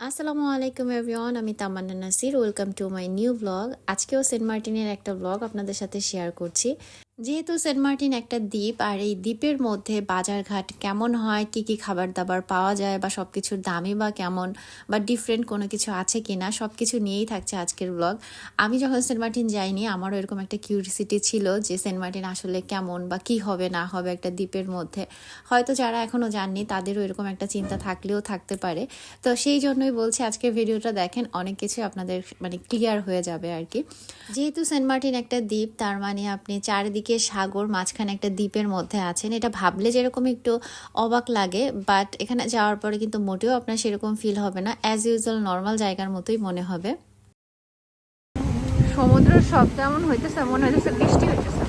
আসসালামু আলাইকুম এভরিওয়ান আমি Tamanna Nasir welcome to my new blog আজকেও সেন্ট মার্টিনের একটা ব্লগ আপনাদের সাথে শেয়ার করছি। যেহেতু সেন্ট মার্টিন একটা দ্বীপ, আর এই দ্বীপের মধ্যে বাজারঘাট কেমন হয়, কি কি খাবার দাবার পাওয়া যায়, বা সব কিছুর দামই বা কেমন, বা ডিফারেন্ট কোনো কিছু আছে কি না সব কিছু নিয়েই থাকছে আজকের ব্লগ আমি যখন সেন্ট মার্টিন যাইনি, আমারও এরকম একটা কিউরিসিটি ছিল যে সেন্ট মার্টিন আসলে কেমন, বা কি হবে, না হবে একটা দ্বীপের মধ্যে। হয়তো যারা এখনও যাননি, তাদেরও এরকম একটা চিন্তা থাকলেও থাকতে পারে। তো সেই জন্যই বলছি, আজকের ভিডিওটা দেখেন, অনেক কিছু আপনাদের মানে ক্লিয়ার হয়ে যাবে আর কি। যেহেতু সেন্ট মার্টিন একটা দ্বীপ, তার মানে আপনি চারিদিকে সাগর মাঝখানে একটা দ্বীপের মধ্যে আছেন। এটা ভাবলে যেরকম একটু অবাক লাগে বাট এখানে যাওয়ার পরে কিন্তু মোটেও আপনার সেরকম ফিল হবে না। অ্যাজ ইউজুয়াল নর্মাল জায়গার মতোই মনে হবে। সমুদ্রের শব্দ এমন হইতেছে মনে হইতেছে বৃষ্টি হইতেছে।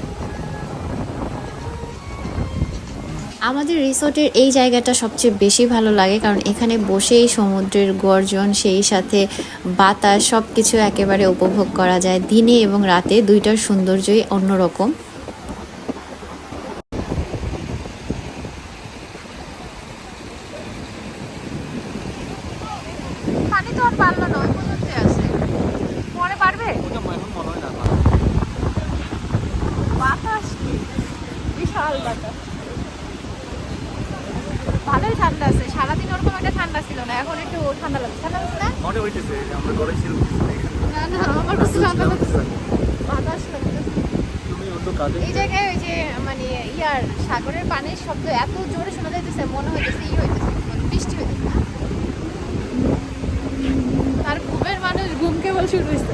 আমাদের রিসোর্টের এই জায়গাটা সবচেয়ে বেশি ভালো লাগে কারণ এখানে বসেই সমুদ্রের গর্জন সেই সাথে বাতাস সব কিছু একেবারে উপভোগ করা যায়। দিনে এবং রাতে দুইটার সৌন্দর্যই অন্যরকম পানি তো আর পারল না ওই পর্যন্ত আছে পরে পারবে বাতাস কি? বিশাল বাতাস ভালোই ঠান্ডা আছে সারাদিন ওরকম একটা ঠান্ডা ছিল না এখন একটু ঠান্ডা লাগছে ঠান্ডা লাগছে না মনে হইতেছে যে আমরা ঘরে ছিলাম না না আমার কাছে ঠান্ডা লাগছে বাতাস লাগতেছে তুমি অন্য কাজে এই জায়গায় ওই যে ইয়ার সাগরের পানির শব্দ এত জোরে শোনা যাইতেছে, মনে হইতেছে ই হইতেছে মানে বৃষ্টি হইতেছে। আর ঘুমের মানুষ ঘুম কেবল শুরু হয়েছে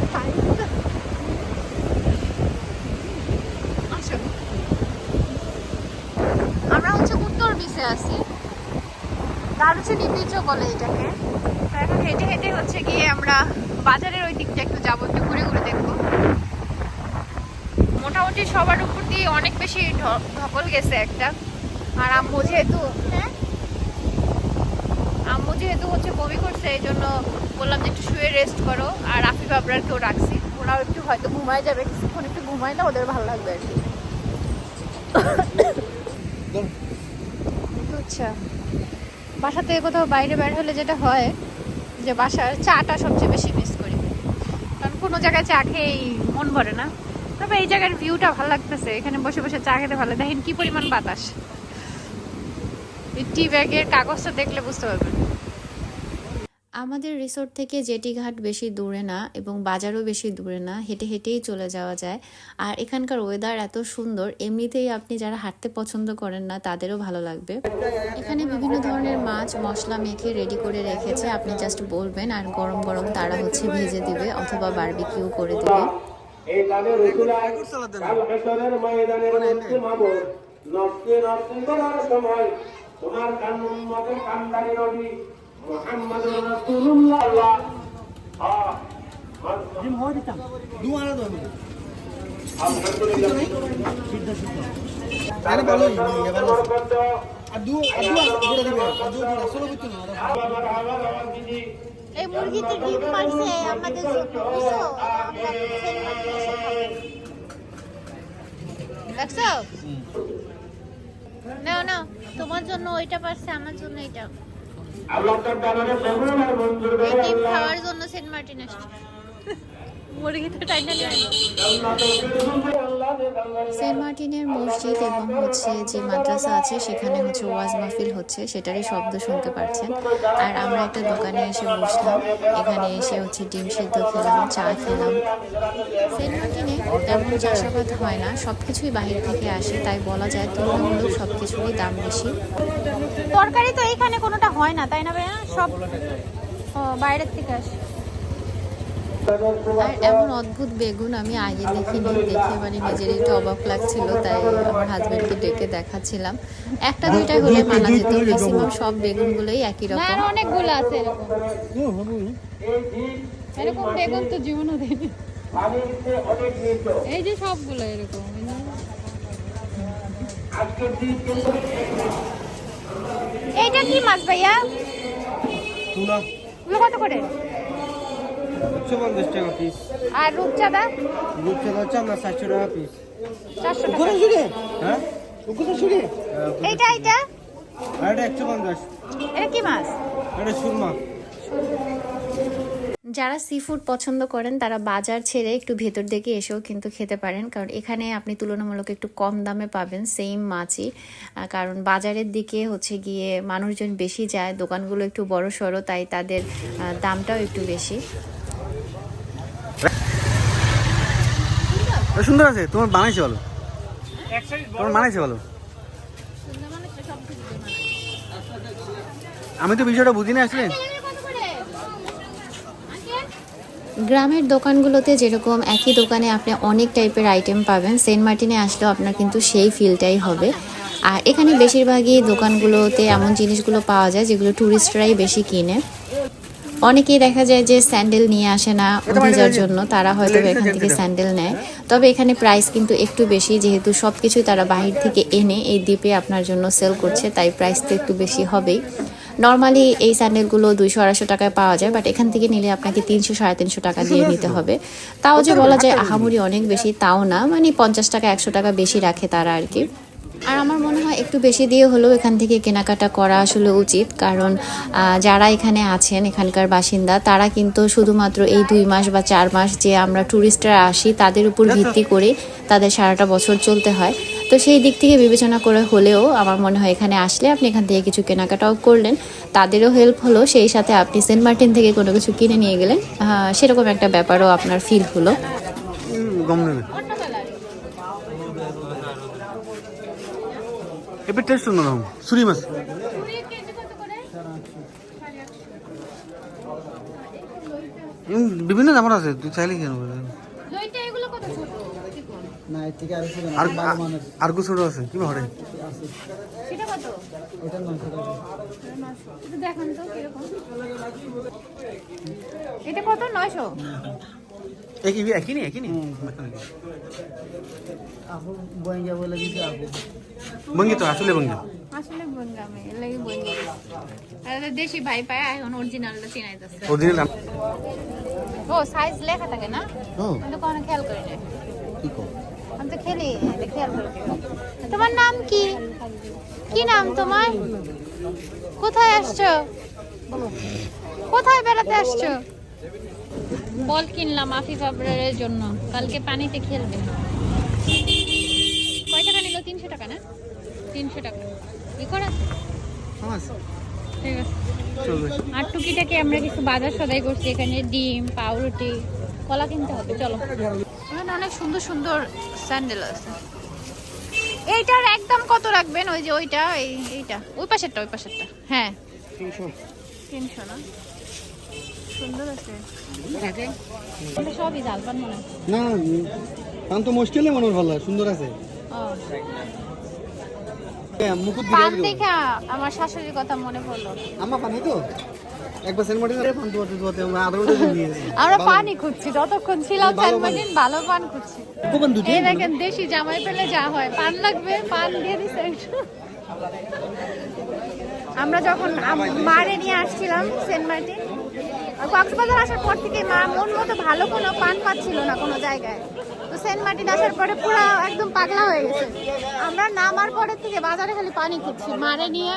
আসো। আমরা হচ্ছে উত্তর বিচে আছি। দারুচিনি বিচও বলে এটাকে। এখন হেঁটে হেঁটে হচ্ছে গিয়ে আমরা বাজারের ওই দিকটা একটু যাব, একটু ঘুরে ঘুরে দেখব। মোটামুটি সবার উপর দিয়ে অনেক বেশি ঢ- ধকল গেছে একটা। আর আম্মু যেহেতু হ্যাঁ? আম্মু যেহেতু হচ্ছে বমি করছে, এই জন্য বললাম যে একটু শুয়ে রেস্ট করো। আর আফিফ আবরারকেও রাখছি। ওরাও একটু হয়তো ঘুমায় যাবে, কিছুক্ষণ একটু ঘুমায় না, ওদের ভালো লাগবে আর কি। আচ্ছা। বাসা থেকে কোথাও বাইরে বের হলে যেটা হয়, যে বাসার চাটা সবচেয়ে বেশি মিস করি। কারণ কোনো জায়গায় চা খেয়েই মন ভরে না। তবে এই জায়গার ভিউটা ভালো লাগতেছে। এখানে বসে বসে চা খেতে ভালো দেখেন কি পরিমাণ বাতাস। টি ব্যাগের কাগজটা দেখলে বুঝতে পারবেন। আমাদের রিসোর্ট থেকে জেটি ঘাট বেশি দূরে না এবং বাজারও বেশি দূরে না। হেঁটে হেঁটেই চলে যাওয়া যায়। আর এখানকার ওয়েদার এত সুন্দর, এমনিতেই আপনি যারা হাঁটতে পছন্দ করেন না, তাদেরও ভালো লাগবে। এখানে বিভিন্ন ধরনের মাছ, মশলা মেখে রেডি করে রেখেছে। আপনি জাস্ট বলবেন, আর গরম গরম তারা হচ্ছে ভেজে দিবে অথবা বারবিকিউ করে দিবে। এই কানে রসুলাই কাল হাসরের ময়দানে বলছে মাবুদ নফসি নফসি করার সময় তোমার কান উম্মতে কান্দারি নবী রাসূলুল্লাহ। জিম হয় দিতাম। দাও এই মুরগিতে ডিম পারছে আমাদের বুঝছ? দেখছ নাও নাও তোমার জন্য ওইটা পারছে আমার জন্য এটা খাওয়ার জন্য সেন্ট মার্টিন আসছে। সেন্ট মার্টিনের মসজিদ এবং হচ্ছে যে মাদ্রাসা আছে সেখানে হচ্ছে ওয়াজ মাহফিল হচ্ছে সেটারই শব্দ শুনতে পাচ্ছেন আর আমরা একটা দোকানে এসে বসলাম এখানে এসে হচ্ছে ডিম সিদ্ধ খেলাম চা খেলাম। সেন্ট মার্টিনে তেমন চাষাবাদ হয় না সব কিছুই বাহির থেকে আসে তাই বলা যায় তুলনামূলক সব কিছুরই দাম বেশি। তরকারি তো এইখানে কোনোটা হয় না তাই না ভাইয়া? সব বাইরের থেকে আসে। আর এমন অদ্ভুত বেগুন আমি আগে দেখিনি দেখে মানে নিজের একটু অবাক লাগছিল তাই আমার হাজবেন্ডকে ডেকে দেখাচ্ছিলাম। একটা দুইটা হলে মানা যেত ম্যাক্সিমাম সব বেগুনগুলোই একই রকম। আর অনেকগুলো আছে এরকম। এরকম বেগুন তো জীবনও দেয়নি। এই যে সবগুলো এরকম এইটা কি মাছ ভাইয়া? তুলা কত করে? একশো পঞ্চাশ টাকা পিস আর রূপচাঁদা? রূপচাঁদা হচ্ছে চারশো টাকা পিস চারশো টাকা। শুনে হ্যাঁ? ওখানে শুনে এইটা এইটা? আর এটা একশো পঞ্চাশ। এটা কি মাছ? এটা সুরমা। যারা সি ফুড পছন্দ করেন তারা বাজার ছেড়ে একটু ভেতর দিকে এসেও কিন্তু খেতে পারেন। কারণ এখানে আপনি তুলনামূলক একটু কম দামে পাবেন সেম মাছই। কারণ বাজারের দিকে হচ্ছে গিয়ে মানুষজন বেশি যায় দোকানগুলো একটু বড় সড়ো তাই তাদের দামটাও একটু বেশি। সুন্দর আছে। তোমার বানাইছে ভালো তোমার বানাইছে ভালো আমি তো বিষয়টা বুঝি না আসলে। গ্রামের দোকানগুলোতে যেরকম একই দোকানে আপনি অনেক টাইপের আইটেম পাবেন, সেন্ট মার্টিনে আসলেও আপনার কিন্তু সেই ফিলটাই হবে। আর এখানে বেশিরভাগই দোকানগুলোতে এমন জিনিসগুলো পাওয়া যায় যেগুলো ট্যুরিস্টরাই বেশি কিনে। অনেকেই দেখা যায় যে স্যান্ডেল নিয়ে আসে না ভেজার জন্য তারা হয়তো এখান থেকে স্যান্ডেল নেয়। তবে এখানে প্রাইস কিন্তু একটু বেশি যেহেতু সব কিছুই তারা বাহির থেকে এনে এই দ্বীপে আপনার জন্য সেল করছে তাই প্রাইস তো একটু বেশি হবেই। নর্মালি এই স্যান্ডেলগুলো দুইশো আড়াইশো টাকায় পাওয়া যায় বাট এখান থেকে নিলে আপনাকে তিনশো সাড়ে তিনশো টাকা দিয়ে নিতে হবে। তাও যে বলা যায় আহামরি অনেক বেশি তাও না। মানে পঞ্চাশ টাকা একশো টাকা বেশি রাখে তারা আর কি। আর আমার মনে হয় একটু বেশি দিয়ে হলেও এখান থেকে কেনাকাটা করা আসলে উচিত। কারণ যারা এখানে আছেন, এখানকার বাসিন্দা, তারা কিন্তু শুধুমাত্র এই দুই মাস বা চার মাস যে আমরা ট্যুরিস্টরা আসি, তাদের উপর ভিত্তি করে তাদের সারাটা বছর চলতে হয়। তো সেই দিক থেকে বিবেচনা করে হলেও আমার মনে হয় এখানে আসলে আপনি এখান থেকে কিছু কেনাকাটাও করলেন। তাদেরও হেল্প হলো, সেই সাথে আপনি সেন্ট মার্টিন থেকে কোনো কিছু কিনে নিয়ে গেলেন। সেরকম একটা ব্যাপারও আপনার ফিল হলো। এবার টেস্ট অন্যরকম সুরি মাছ। বিভিন্ন দামের আছে, তুই চাইলে কেন আর ছোট আছে কি ভাবে সেটা কত? নয়শো। ভঙ্গি তো আসলে লাগে বনগামে আর দেশি ভাই পায় এখন অরিজিনালটা চিনাইতেছে। অরিজিনাল ও সাইজ লেখা থাকে না? ও। আমি তো কখনো খেয়াল করি না কি কো আমি তো খেলি এটা খেয়াল করি তোমার নাম কি? কি নাম তোমার? কোথায় আসছো? কোথায় বেড়াতে আসছো? বল কিনলাম আফিফ আবরারের জন্য। কালকে পানিতে খেলবে। কয় টাকা নিল? তিনশো টাকা না? তিনশো টাকা। ই করা ঠিক আছে। আর টুকিটাকে আমরা কিছু বাজার সদাই করছি। এখানে ডিম পাউরুটি কলা কিনতে হবে। চলো। এখানে অনেক সুন্দর সুন্দর স্যান্ডেল আছে। এইটার একদম কত রাখবেন? ওই যে ওইটা এই এইটা। ওই পাশেরটা ওই পাশেরটা। হ্যাঁ। তিনশো না? সুন্দর আছে। সবই জালপান মনে না পান তো মুশকিল মনে ভালো সুন্দর আছে। মুকুট পান দেখা আমার শাশুড়ির কথা মনে পড়ল। আমার পানি তো একবার সেন্ট মার্টিন পান তো তো আমরা আধা ঘণ্টা নিয়েছি আমরা পানি খুঁজছি যতক্ষণ ছিলাম সেন্ট মার্টিন ভালো পান খুঁজছি। কোপান দুটি? এই দেখেন দেশি জামাই পেলে যা হয় পান লাগবে পান দিয়ে দিছে আমরা যখন মারে নিয়ে আসছিলাম সেন্ট মার্টিন কক্সবাজার আসার পর থেকে মা মন মতো ভালো কোনো পান পাচ্ছিল না কোনো জায়গায়। তো সেন্ট মার্টিন আসার পরে পুরো একদম পাগলা হয়ে গেছে। আমরা নামার পরের থেকে বাজারে খালি পানি খুঁজছি। মারে নিয়ে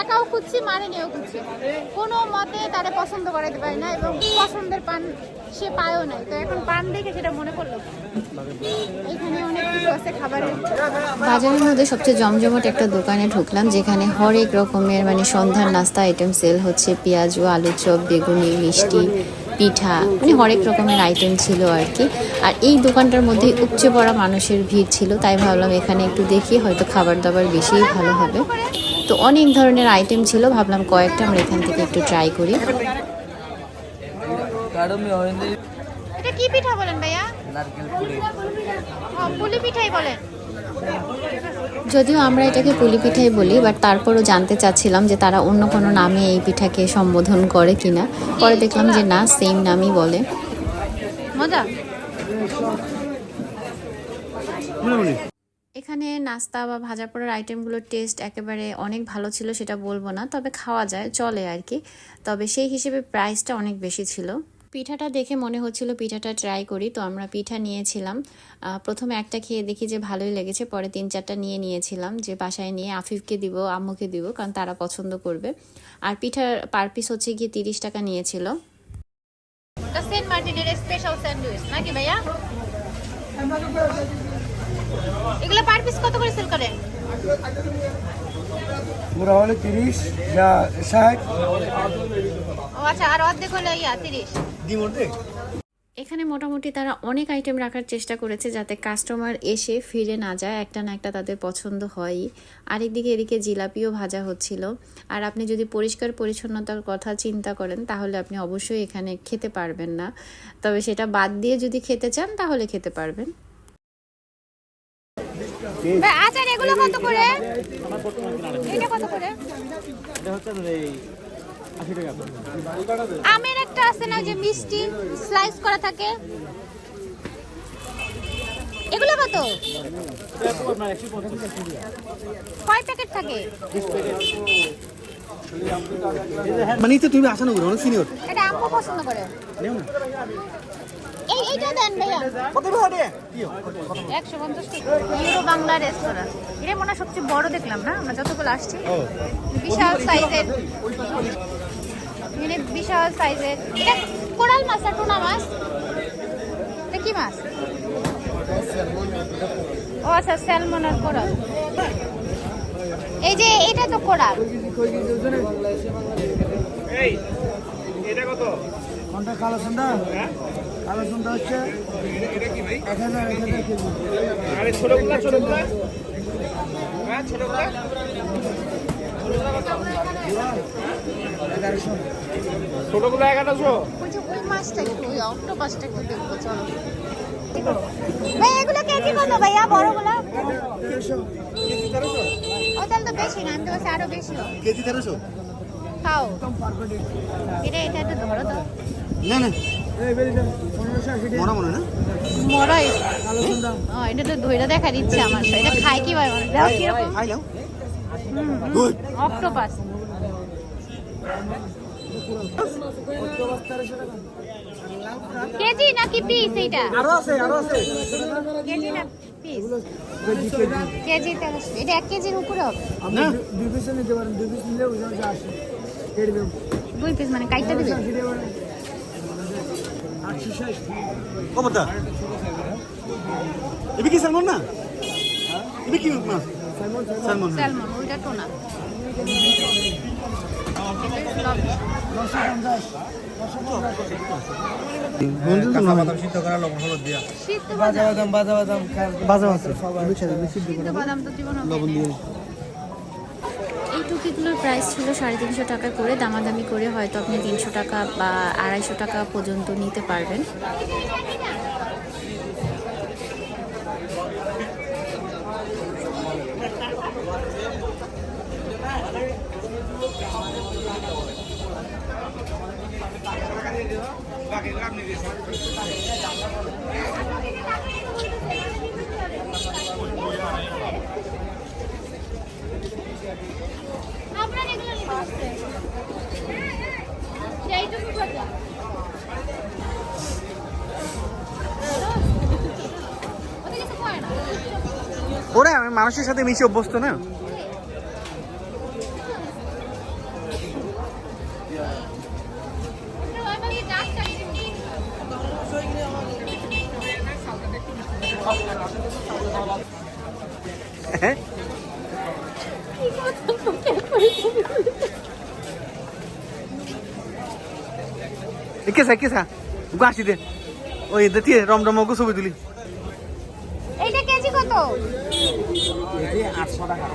একাও খুঁজছি মারে নিয়েও খুঁজছি। কোনো মতে তারে পছন্দ করাতে পারি না এবং পছন্দের পান সে পায়ও নাই। তো এখন পান দেখে সেটা মনে পড়ল। এখানে অনেক কিছু আছে, খাবারের। বাজারের মধ্যে সবচেয়ে জমজমট একটা দোকানে ঢুকলাম, যেখানে হরেক রকমের মানে সন্ধ্যার নাস্তা আইটেম সেল হচ্ছে। পেঁয়াজু আলু চপ, বেগুনি, মিষ্টি, পিঠা মানে হরেক রকমের আইটেম ছিল আর কি। আর এই দোকানটার মধ্যে উপচে পড়া মানুষের ভিড় ছিল, তাই ভাবলাম এখানে একটু দেখি, হয়তো খাবার দাবার বেশিই ভালো হবে। তো অনেক ধরনের আইটেম ছিল ভাবলাম কয়েকটা আমরা এখান থেকে একটু ট্রাই করি। এটা কি পিঠা বলেন ভাইয়া? নারকেল পুরি ও, পুলি পিঠাই বলেন। যদিও আমরা এটাকে পুলি পিঠাই বলি বাট তারপরও জানতে চাচ্ছিলাম যে তারা অন্য কোনো নামে এই পিঠাকে সম্বোধন করে কিনা। পরে দেখলাম যে না সেম নামই বলে। মজা? এখানে নাস্তা বা ভাজা পোড়ার আইটেমগুলোর টেস্ট একেবারে অনেক ভালো ছিল, সেটা বলব না। তবে খাওয়া যায়, চলে আর কি। তবে সেই হিসেবে প্রাইসটা অনেক বেশি ছিল। পিঠাটা দেখে মনে হচ্ছিল পিঠাটা ট্রাই করি, তো আমরা পিঠা নিয়েছিলাম। প্রথমে একটা খেয়ে দেখি যে ভালোই লেগেছে, পরে তিন চারটা নিয়ে নিয়েছিলাম যে বাসায় নিয়ে আফিফকে দিব, আম্মুকে দিব, কারণ তারা পছন্দ করবে। আর পিঠার পার পিস হচ্ছে গিয়ে তিরিশ টাকা নিয়েছিল। স্পেশাল স্যান্ডউইচ নাকি ভাইয়া? এগুলো পার পিস কত করে সেল করেন পুরা হলে তিরিশ যা ষাট। ও আচ্ছা আর অর্ধেক হলে ইয়া তিরিশ। এখানে মোটামুটি তারা অনেক আইটেম রাখার চেষ্টা করেছে যাতে কাস্টমার এসে ফিরে না যায় একটা না একটা তাদের পছন্দ হয়ই। আরেকদিকে এদিকে জিলাপিও ভাজা হচ্ছিল। আর আপনি যদি পরিষ্কার পরিচ্ছন্নতার কথা চিন্তা করেন তাহলে আপনি অবশ্যই এখানে খেতে পারবেন না। তবে সেটা বাদ দিয়ে যদি খেতে চান তাহলে খেতে পারবেন। ভাই, আচার এগুলো কত করে? এটা কত করে? আমের একটা আছে না যে মিষ্টি স্লাইস করা থাকে? এগুলো কত? কয় প্যাকেট থাকে? মানে তো তুমি আসা না অনেক সিনিয়র এটা আম্মু পছন্দ করে। এই এইটা দেন ভাইয়া। কত টাকা দিয়ে? একশো পঞ্চাশ ইউরো বাংলা রেস্তোরাঁ এটা মনে সবচেয়ে বড় দেখলাম না? আমরা যতগুলো আসছি বিশাল সাইজের। মানে বিশাল সাইজের। এটা কোরাল মাছ আর টুনা মাছ? এটা কি মাছ? ও আচ্ছা স্যালমন আর কোরাল। এই যে এটা তো কোরাল। কোনটা কালো সুন্দর কালো সুন্দর হচ্ছে এক হাজার এক হাজার কেজি এগারোশো। ওই যে ওই মাছটা একটু ওই অক্টোপাসটা একটু দেখব চলো। ভাই এগুলো কেজি কত ভাইয়া? বড়গুলো ও তাহলে তো বেশি না আমি তো আরও বেশি। কেজি তেরোশো? খাও। এটা এটা একটু ধরো তো। না না। পনেরোশো আশি টাকা মনে মনে না? মরাই। কালো সুন্দর ও এটা তো ধইরা দেখা দিচ্ছে আমার এটা খাই কি অক্টোপাস। কেজি নাকি পিস এইটা? আরও আছে আরও আছে। কেজি না পিস কেজি এটা এক কেজির উপরে হবে? আপনি দুই পিসে নিতে পারেন দুই পিস নিলে ওই আসে দুই পিস মানে কাইটা মানে কমতা এবে কি সালমন না এবে কি মাছ সাইমন স্যালমন ওইটা টোনা বাদাম বাদাম আছে লবণ দিয়ে এই টুপিগুলোর প্রাইস ছিল সাড়ে তিনশো টাকা করে। দামাদামি করে হয়তো আপনি তিনশো টাকা বা আড়াইশো টাকা পর্যন্ত নিতে পারবেন। মানুষের সাথে মিশে অভ্যস্ত না? হ্যাঁ? কেসা কেসা? গাছি দে। ওই দিয়ে রমরম ওকে ছবি তুলি কেজি কত আটশো টাকা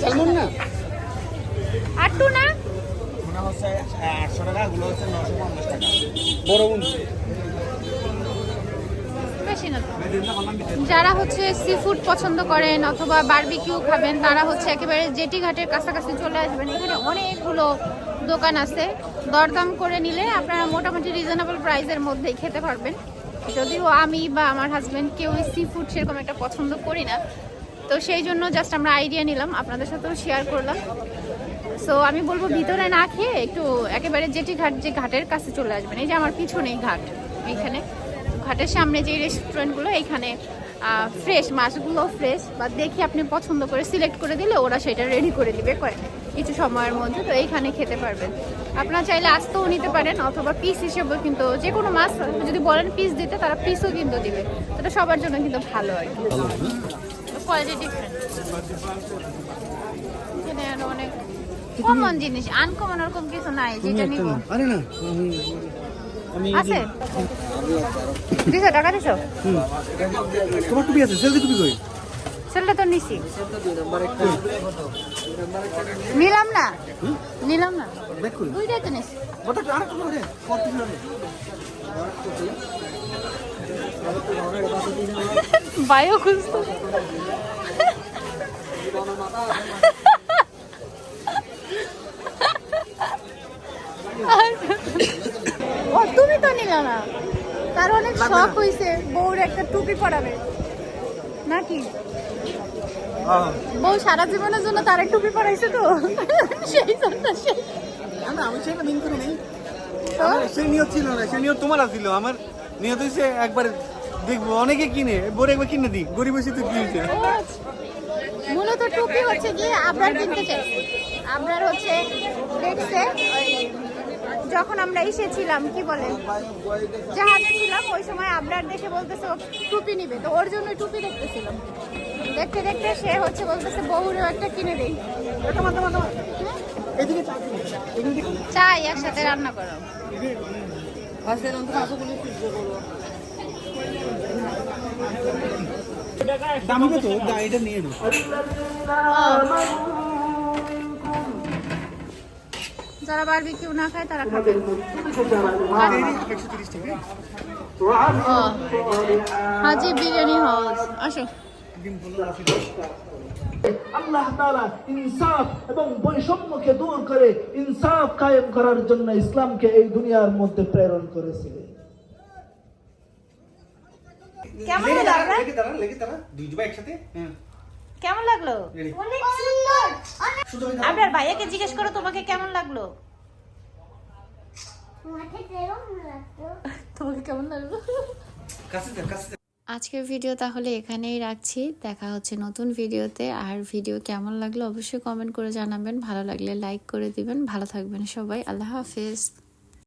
সালমন না? আটটু না? হচ্ছে আটশো টাকা গুলো হচ্ছে নশো পঞ্চাশ টাকা। বড় বোন বেশি না তো। যারা হচ্ছে সি ফুড পছন্দ করেন অথবা বারবিকিউ খাবেন তারা হচ্ছে একেবারে জেটি ঘাটের কাছাকাছি চলে আসবেন। এখানে অনেকগুলো দোকান আছে। দরদাম করে নিলে আপনারা মোটামুটি রিজনেবল প্রাইসের মধ্যেই খেতে পারবেন। যদিও আমি বা আমার হাজব্যান্ড কেউ সি ফুড সেরকম একটা পছন্দ করি না। তো সেই জন্য জাস্ট আমরা আইডিয়া নিলাম, আপনাদের সাথেও শেয়ার করলাম। সো আমি বলব ভিতরে না খেয়ে একটু একেবারে জেটি ঘাট যে ঘাটের কাছে চলে আসবেন। এই যে আমার পিছনেই ঘাট, এইখানে। ঘাটের সামনে যে রেস্টুরেন্টগুলো এইখানে ফ্রেশ মাছগুলো ফ্রেশ বা দেখি আপনি পছন্দ করে সিলেক্ট করে দিলে ওরা সেটা রেডি করে দিবে কিছু সময়ের মধ্যে। তো এইখানে খেতে পারবেন। আপনারা চাইলে আস্তেও নিতে পারেন, অথবা পিস হিসেবেও কিন্তু যে কোনো মাছ, যদি বলেন পিস দিতে, তারা পিসও কিন্তু দিবে। এটা সবার জন্য কিন্তু ভালো আর কি। কোয়ালিটি ডিফারেন্ট এখানে আরও অনেক কমন জিনিস আনকমন ওরকম কিছু নাই যেটা নিব। আরে না আছে? দিছো টাকা দিছো? তোমার টুপি আছে সেলফি টুপি কই? সেলটা তো নিছি। নিলাম না? নিলাম না? দুইটাই তো নিছি বটা আরে তুমি রে কত কিছু রে বায়ো খুঁজতো। তুমি তো নিলা না। তার অনেক শখ হইছে বউর একটা টুপি পরাবে। নাকি? হ্যাঁ। বউ সারা জীবনের জন্য তার এক টুপি পরাইছে তো। সেই জন্য সে না আমি সেটা মিন করি নাই। সেই নিয়ত ছিল না সেই নিয়ত তোমার ছিল। আমার নিয়ত হয়েছে একবার দেখব অনেকে কিনে বোর একবার কিনে দিই গরিব হয়েছে তো কি হয়েছে? ও আচ্ছা। মূলত টুপি হচ্ছে গিয়ে আপনার কিনতে চাইছে আবরার হচ্ছে দেখছে যখন আমরা এসেছিলাম কি বলে জাহাজে ছিলাম ওই সময় আপনার দেখে বলতেছে টুপি নিবে। তো ওর জন্য টুপি দেখতেছিলাম। দেখতে দেখতে সে হচ্ছে বলতেছে বউরেও একটা কিনে দেই। চাই একসাথে রান্না করো। দা এটা নিয়ে নো যারা খায়, তারা খাবে। হাজি বিরিয়ানি হাউস। আসো। আল্লাহ তাআলা ইনসাফ এবং বৈষম্যকে দূর করে ইনসাফ কায়েম করার জন্য ইসলামকে এই দুনিয়ার মধ্যে প্রেরণ করেছিলেন। কেমন আপনার? লেগে দাঁড়া লেগে দাঁড়া। দুই জবা একসাথে? হ্যাঁ। কেমন লাগল? শুধু ওই আপনার ভাইয়াকে জিজ্ঞেস করো তোমাকে কেমন লাগল? তোমাকে কেমন লাগল? কাছে কাছে আজকের ভিডিও তাহলে এখানেই রাখছি। দেখা হচ্ছে নতুন ভিডিওতে। আর ভিডিও কেমন লাগল অবশ্যই কমেন্ট করে জানাবেন। ভালো লাগলে লাইক করে দিবেন। ভালো থাকবেন সবাই। আল্লাহ হাফিজ।